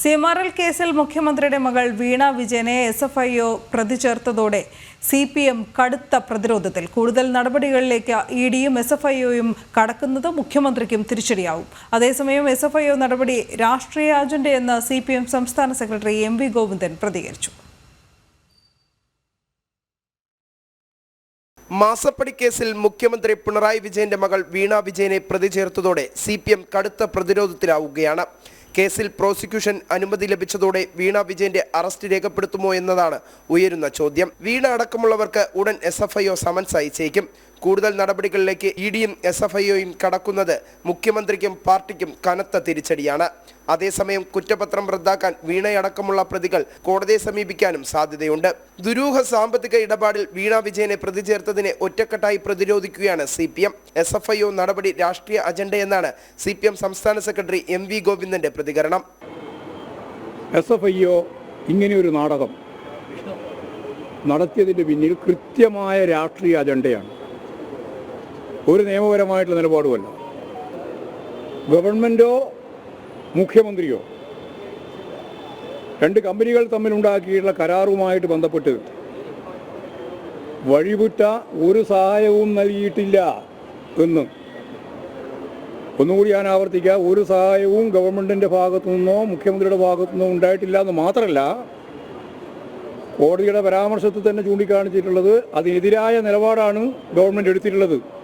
C M R L കേസിൽ മുഖ്യമന്ത്രിയുടെ മകൾ വീണ വിജയനെ എസ് എഫ് ഐ ഒ പ്രതി ചേർത്തതോടെ സി പി എം കടുത്ത പ്രതിരോധത്തിൽ. കൂടുതൽ നടപടികളിലേക്ക് ഇ ഡിയും എസ് എഫ് ഐ ഒയും കടക്കുന്നത് മുഖ്യമന്ത്രിക്കും തിരിച്ചടിയാവും. അതേസമയം എസ് എഫ് ഐ ഒ നടപടി രാഷ്ട്രീയ അജണ്ടയെന്ന് സി പി എം സംസ്ഥാന സെക്രട്ടറി എം വി ഗോവിന്ദൻ പ്രതികരിച്ചു. മാസപ്പടി കേസിൽ മുഖ്യമന്ത്രി പിണറായി വിജയന്റെ മകൾ വീണ വിജയനെ പ്രതി ചേർത്തതോടെ സി പി എം കടുത്ത പ്രതിരോധത്തിലാവുകയാണ്. കേസിൽ പ്രോസിക്യൂഷൻ അനുമതി ലഭിച്ചതോടെ വീണ വിജയന്റെ അറസ്റ്റ് രേഖപ്പെടുത്തുമോ എന്നതാണ് ഉയരുന്ന ചോദ്യം. വീണ അടക്കമുള്ളവർക്ക് ഉടൻ S F I O summons അയച്ചേക്കും. കൂടുതൽ നടപടികളിലേക്ക് ഇ ഡിയും എസ് എഫ് ഐയും കടക്കുന്നത് മുഖ്യമന്ത്രിക്കും പാർട്ടിക്കും കനത്ത തിരിച്ചടിയാണ്. അതേസമയം കുറ്റപത്രം റദ്ദാക്കാൻ വീണയടക്കമുള്ള പ്രതികൾ കോടതിയെ സമീപിക്കാനും സാധ്യതയുണ്ട്. ദുരൂഹ സാമ്പത്തിക ഇടപാടിൽ വീണ വിജയനെ പ്രതി ചേർത്തതിനെ ഒറ്റക്കെട്ടായി പ്രതിരോധിക്കുകയാണ് C P M. S F I O നടപടി രാഷ്ട്രീയ അജണ്ടയെന്നാണ് സി പി എം സംസ്ഥാന സെക്രട്ടറി എം വി ഗോവിന്ദന്റെ പ്രതികരണം. എസ് എഫ് ഐ ഒ ഇങ്ങനെയൊരു നാടകം നടത്തിയതിന്റെ പിന്നിൽ കൃത്യമായ രാഷ്ട്രീയ അജണ്ടയാണ്. ഒരു നിയമപരമായിട്ടുള്ള നിലപാടുമല്ല. ഗവൺമെന്റോ മുഖ്യമന്ത്രിയോ രണ്ട് കമ്പനികൾ തമ്മിലുണ്ടാക്കിയിട്ടുള്ള കരാറുമായിട്ട് ബന്ധപ്പെട്ട് വഴിവിട്ട ഒരു സഹായവും നൽകിയിട്ടില്ല എന്ന് ഒന്നുകൂടി ഞാൻ ആവർത്തിക്കുക. ഒരു സഹായവും ഗവൺമെന്റിന്റെ ഭാഗത്തു നിന്നോ മുഖ്യമന്ത്രിയുടെ ഭാഗത്തു നിന്നോ ഉണ്ടായിട്ടില്ല എന്ന് മാത്രമല്ല കോടതിയുടെ പരാമർശത്തിൽ തന്നെ ചൂണ്ടിക്കാണിച്ചിട്ടുള്ളത് അതിനെതിരായ നിലപാടാണ് ഗവൺമെന്റ് എടുത്തിട്ടുള്ളത്.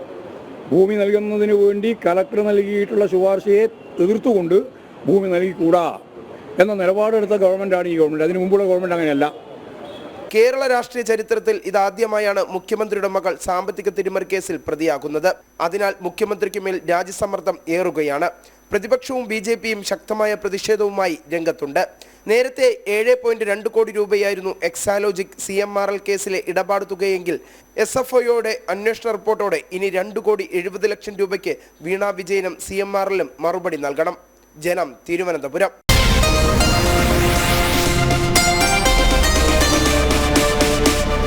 ഭൂമി നൽകുന്നതിന് വേണ്ടി കലക്ടർ നൽകിയിട്ടുള്ള ശുപാർശയെ എതിർത്തുകൊണ്ട് ഭൂമി നൽകിക്കൂടാ എന്ന നിലപാടെടുത്ത ഗവൺമെന്റാണ് ഈ ഗവൺമെന്റ് അതിന് മുമ്പുള്ള ഗവൺമെന്റ് അങ്ങനെയല്ല. കേരള രാഷ്ട്രീയ ചരിത്രത്തിൽ ഇതാദ്യമായാണ് മുഖ്യമന്ത്രിയുടെ മകൾ സാമ്പത്തിക തിരിമറി കേസിൽ പ്രതിയാകുന്നത്. അതിനാൽ മുഖ്യമന്ത്രിക്ക് മേൽ രാജ്യസമ്മർദ്ദം ഏറുകയാണ്. പ്രതിപക്ഷവും ബി ജെ പിയും ശക്തമായ പ്രതിഷേധവുമായി രംഗത്തുണ്ട്. നേരത്തെ ഏഴ് പോയിന്റ് രണ്ട് കോടി രൂപയായിരുന്നു Exalogic C M R L കേസിലെ ഇടപാട് തുകയെങ്കിൽ എസ് എഫ് ഒയോടെ അന്വേഷണ റിപ്പോർട്ടോടെ ഇനി രണ്ട് കോടി എഴുപത് ലക്ഷം രൂപയ്ക്ക് വീണ വിജയനും സി എം ആർ എല്ലും മറുപടി നൽകണം. ജനം തിരുവനന്തപുരം.